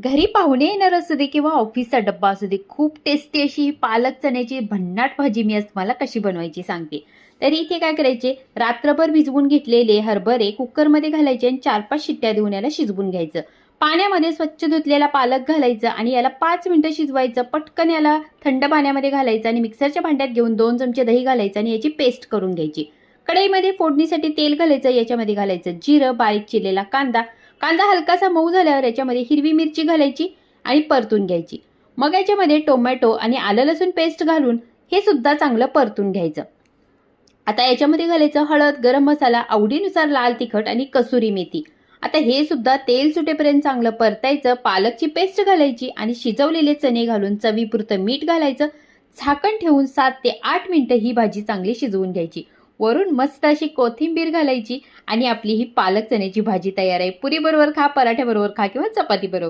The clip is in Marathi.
घरी पाहुणे येणार असू दे किंवा ऑफिसचा डब्बा असू दे खूप टेस्टी अशी पालक चण्याची भन्नाट भाजी मी आज तुम्हाला कशी बनवायची सांगते. तर इथे काय करायचे रात्रभर भिजवून घेतलेले हरभरे कुकरमध्ये घालायचे आणि चार पाच शिट्ट्या देऊन याला शिजवून घ्यायचं. पाण्यामध्ये स्वच्छ धुतलेला पालक घालायचं आणि याला पाच मिनिटं शिजवायचं. पटकन याला थंड पाण्यामध्ये घालायचं आणि मिक्सरच्या भांड्यात घेऊन दोन चमचे दही घालायचं आणि याची पेस्ट करून घ्यायची. कढईमध्ये फोडणीसाठी तेल घालायचं याच्यामध्ये घालायचं जिरं बारीक चिरलेला कांदा कांदा हलकासा मऊ झाल्यावर याच्यामध्ये हिरवी मिरची घालायची आणि परतून घ्यायची. मग याच्यामध्ये टोमॅटो आणि आलं लसूण पेस्ट घालून हे सुद्धा चांगलं परतून घ्यायचं. आता याच्यामध्ये घालायचं हळद गरम मसाला आवडीनुसार लाल तिखट आणि कसुरी मेथी. आता हे सुद्धा तेल सुटेपर्यंत चांगलं परतायचं पालकची पेस्ट घालायची आणि शिजवलेले चणे घालून चवीपुरतं मीठ घालायचं. झाकण ठेवून सात ते आठ मिनटं ही भाजी चांगली शिजवून घ्यायची. वरून मस्त अशी कोथिंबीर घालायची आणि आपली ही पालक चण्याची भाजी तयार आहे. पुरीबरोबर खा पराठ्याबरोबर खा किंवा चपाती बरोबर